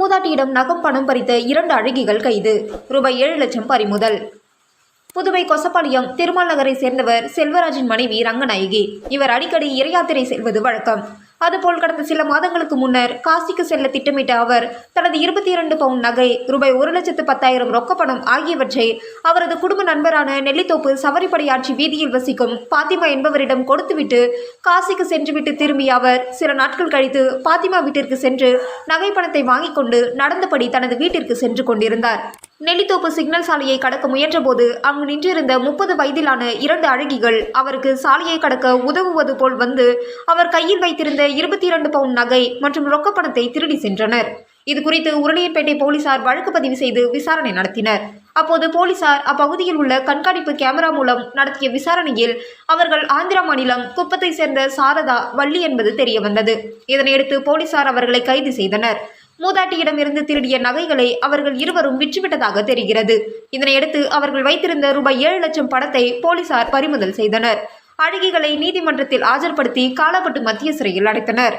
மூதாட்டியிடம் நகம் பணம் பறித்த இரண்டு அழகிகள் கைது. ரூபாய் ஏழு லட்சம் பறிமுதல். புதுவை கொசப்பாளையம் திருமால் நகரை சேர்ந்தவர் செல்வராஜின் மனைவி ரங்கநாயகி. இவர் அடிக்கடி இறையாத்திரை செல்வது வழக்கம். அதுபோல் கடந்த சில மாதங்களுக்கு முன்னர் காசிக்கு செல்ல திட்டமிட்ட அவர் தனது இருபத்தி இரண்டு பவுண்ட் நகை ரூபாய் ஒரு லட்சத்து பத்தாயிரம் ரொக்கப்பணம் ஆகியவற்றை அவரது குடும்ப நண்பரான நெல்லித்தோப்பு சவரிப்படையாட்சி வீதியில் வசிக்கும் பாத்திமா என்பவரிடம் கொடுத்துவிட்டு காசிக்கு சென்றுவிட்டு திரும்பிய அவர் சில நாட்கள் கழித்து பாத்திமா வீட்டிற்கு சென்று நகை பணத்தை வாங்கிக் கொண்டு நடந்தபடி தனது வீட்டிற்கு சென்று கொண்டிருந்தார். நெல்லித்தோப்பு சிக்னல் சாலையை கடக்க முயன்றபோது அங்கு நின்றிருந்த முப்பது வயதிலான இரண்டு அழகிகள் அவருக்கு சாலையை கடக்க உதவுவது போல் வந்து அவர் கையில் வைத்திருந்த இருபத்தி இரண்டு பவுண்ட் நகை மற்றும் ரொக்கப்பணத்தை திருடி சென்றனர். இது குறித்து உருளையன்பேட்டை போலீசார் வழக்கு பதிவு செய்து விசாரணை நடத்தினர். அப்போது போலீசார் அப்பகுதியில் உள்ள கண்காணிப்பு கேமரா மூலம் நடத்திய விசாரணையில் அவர்கள் ஆந்திர மாநிலம் குப்பத்தை சேர்ந்த சாரதா வள்ளி என்பது தெரியவந்தது. இதனையடுத்து போலீசார் அவர்களை கைது செய்தனர். மூதாட்டியிடமிருந்து திருடிய நகைகளை அவர்கள் இருவரும் விற்றுவிட்டதாக தெரிகிறது. இதனையடுத்து அவர்கள் வைத்திருந்த ரூபாய் ஏழு லட்சம் பணத்தை போலீசார் பறிமுதல் செய்தனர். அழகிகளை நீதிமன்றத்தில் ஆஜர்படுத்தி காலாப்பட்டு மத்திய சிறையில் அடைத்தனர்.